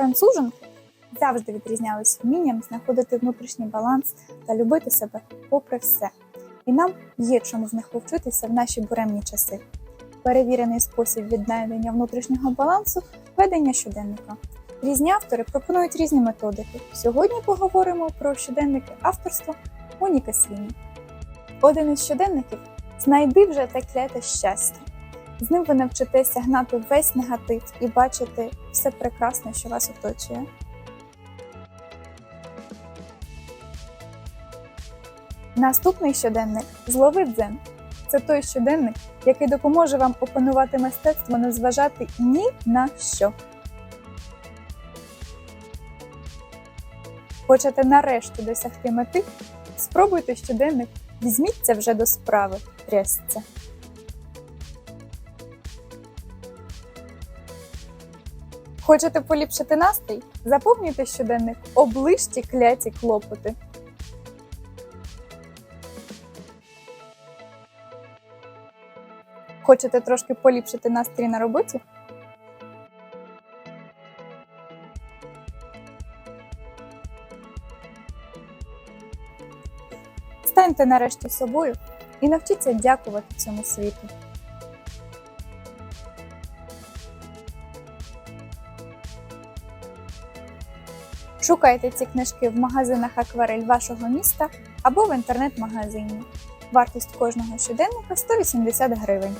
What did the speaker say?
Француженки завжди відрізнялись вмінням знаходити внутрішній баланс та любити себе попри все. І нам є чому з них повчитися в наші буремні часи. Перевірений спосіб віднайдення внутрішнього балансу ведення щоденника. Різні автори пропонують різні методики. Сьогодні поговоримо про щоденники авторства Моніки Свіні. Один із щоденників знайди вже те кляте щастя. З ним ви навчитеся гнати весь негатив і бачити все прекрасне, що вас оточує. Наступний щоденник злови дзен. Це той щоденник, який допоможе вам опанувати мистецтво не зважати ні на що. Хочете нарешті досягти мети? Спробуйте щоденник, візьміться вже до справи, трясця. Хочете поліпшити настрій? Заповнюйте щоденник, оближте кляті клопоти. Хочете трошки поліпшити настрій на роботі? Станьте нарешті собою і навчіться дякувати цьому світу. Шукайте ці книжки в магазинах акварель вашого міста або в інтернет-магазині. Вартість кожного щоденника 180 гривень.